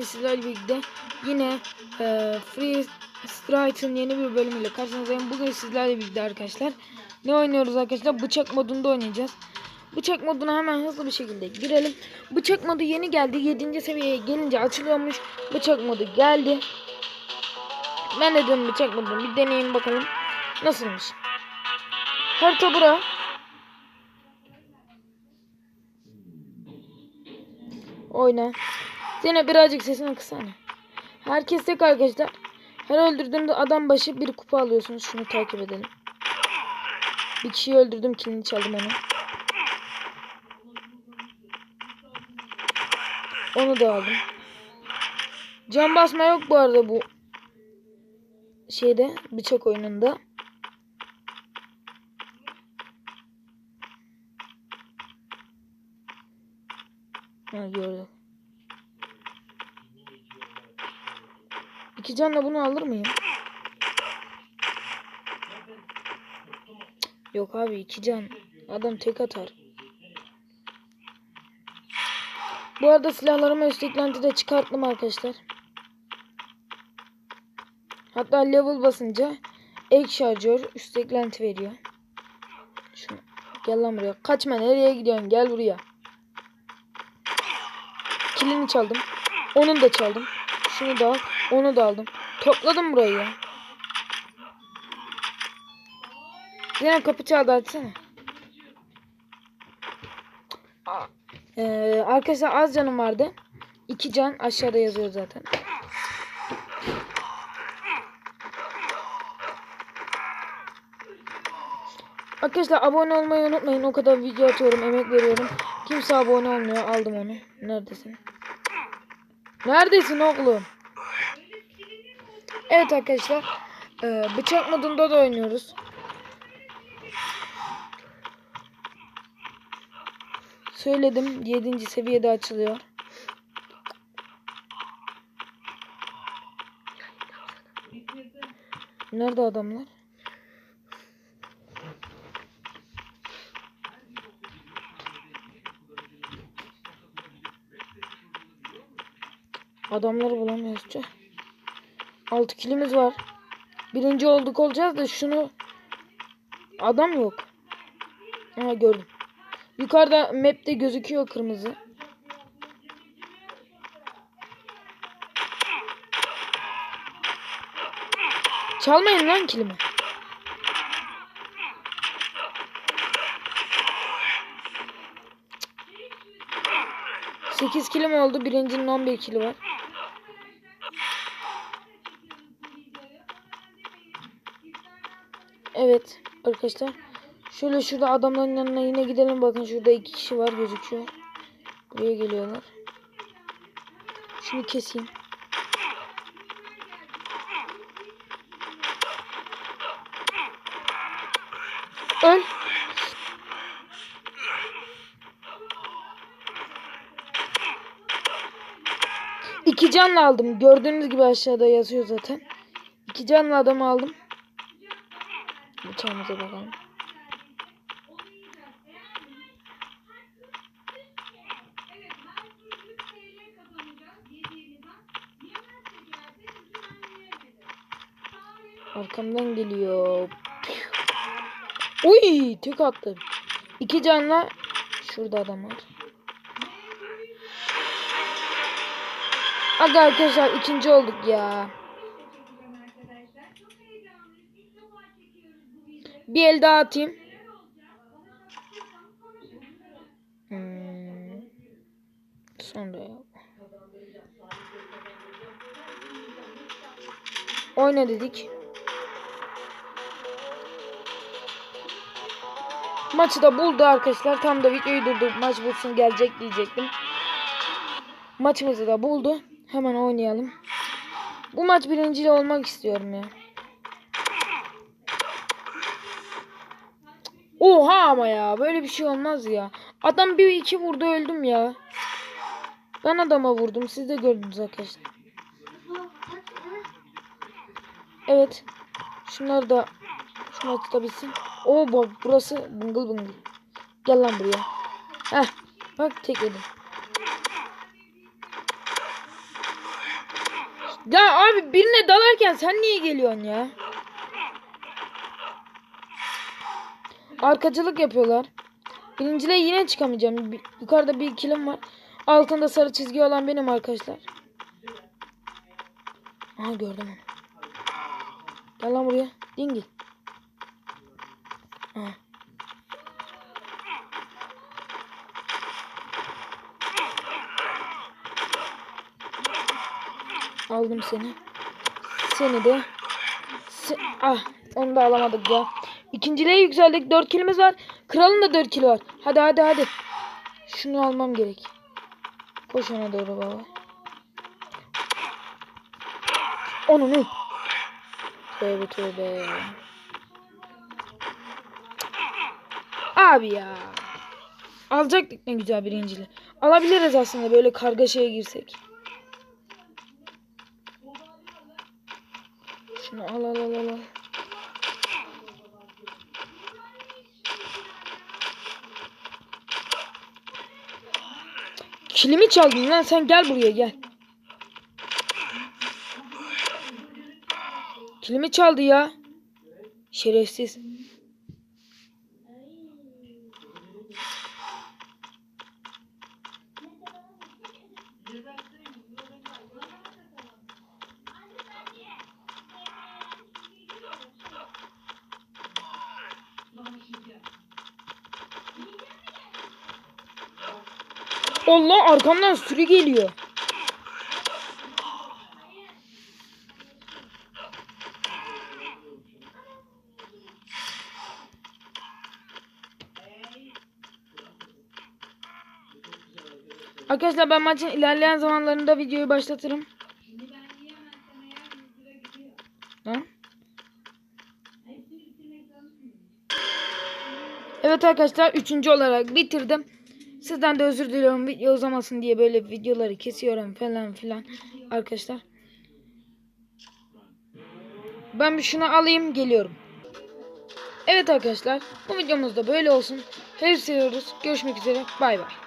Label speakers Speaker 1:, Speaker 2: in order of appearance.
Speaker 1: sizlerle birlikte yine e, Free Strike'ın yeni bir bölümüyle karşınızdayım. Bugün sizlerle birlikte arkadaşlar ne oynuyoruz arkadaşlar? Bıçak modunda oynayacağız. Bıçak moduna hemen hızlı bir şekilde girelim. Bıçak modu yeni geldi. 7. seviyeye gelince açılıyormuş. Bıçak modu geldi. Ben de dedim bıçak modunu bir deneyeyim bakalım. Nasılmış? Harita bura. Oyna. Yine birazcık sesini kısana. Herkes tek arkadaşlar. Her öldürdüğümde adam başı bir kupa alıyorsunuz. Şunu takip edelim. Bir kişiyi öldürdüm. Kilini çaldım onu. Onu da aldım. Can basma yok bu arada bu şeyde bıçak oyununda. Ha gördüm. İki canla bunu alır mıyım? Yok abi iki can. Adam tek atar. Bu arada silahlarımı üst eklentide çıkarttım arkadaşlar. Hatta level basınca ek şarjör üst eklenti veriyor. Şunu. Gel lan buraya. Kaçma nereye gidiyorsun? Gel buraya. Kilini çaldım. Onun da çaldım. Şunu da al. Onu da aldım. Topladım burayı ya. Yine kapı çaldı açsana. Ee, arkadaşlar az canım vardı. İki can aşağıda yazıyor zaten. Arkadaşlar abone olmayı unutmayın. O kadar video atıyorum, emek veriyorum. Kimse abone olmuyor. Aldım onu. Neredesin? Neredesin oğlum? Evet arkadaşlar. e, bıçak modunda da oynuyoruz. Söyledim. 7. seviyede açılıyor. Nerede adamlar? Adamları bulamıyoruz. Tüh. 6 kilimiz var. Birinci olduk olacağız da şunu adam yok. Ha gördüm. Yukarıda map'te gözüküyor kırmızı. Çalmayın lan kilimi. Sekiz kilim oldu. Birincinin 11 kili var. Evet arkadaşlar. Şöyle şurada adamların yanına yine gidelim. Bakın şurada iki kişi var gözüküyor. Buraya geliyorlar. Şunu keseyim. Öl. İki canla aldım. Gördüğünüz gibi aşağıda yazıyor zaten. İki canlı adamı aldım. Bıçağımıza bakalım. Arkamdan geliyor. Uy, tek attı. İki canla şurada adam var. Hadi arkadaşlar ikinci olduk ya. Bir el daha atayım. Hmm. Sonra. Oyna dedik. Maçı da buldu arkadaşlar. Tam da videoyu durdurup maç bulsun gelecek diyecektim. Maçımızı da buldu. Hemen oynayalım. Bu maç birincili olmak istiyorum ya. Oha ama ya böyle bir şey olmaz ya. Adam bir iki vurdu öldüm ya. Ben adama vurdum siz de gördünüz arkadaşlar. Evet. Şunlar da şu maçı da bitsin. Oo bak burası bıngıl bıngıl. Gel lan buraya. Heh. Bak tek yedim. Ya abi birine dalarken sen niye geliyorsun ya? Arkacılık yapıyorlar. Birinciliğe yine çıkamayacağım. Yukarıda bir ikilim var. Altında sarı çizgi olan benim arkadaşlar. Aha gördüm onu. Gel lan buraya. Dingil. Aha. Aldım seni. Seni de. Se- ah onu da alamadık ya. İkinciliğe yükseldik. 4 kilimiz var. Kralın da 4 kilo var. Hadi hadi hadi. Şunu almam gerek. Koş ona doğru baba. Onu ne? Tövbe tövbe. Abi ya. Alacaktık ne güzel birincili. Alabiliriz aslında böyle kargaşaya girsek. Şunu al al al al. Kilimi çaldın lan sen gel buraya gel. Kilimi çaldı ya. Şerefsiz. Allah arkamdan sürü geliyor. Arkadaşlar ben maçın ilerleyen zamanlarında videoyu başlatırım. Lan. Evet arkadaşlar üçüncü olarak bitirdim. Sizden de özür diliyorum video uzamasın diye böyle videoları kesiyorum falan filan arkadaşlar. Ben bir şunu alayım geliyorum. Evet arkadaşlar bu videomuz da böyle olsun. Hepsi seviyoruz. Görüşmek üzere. Bay bay.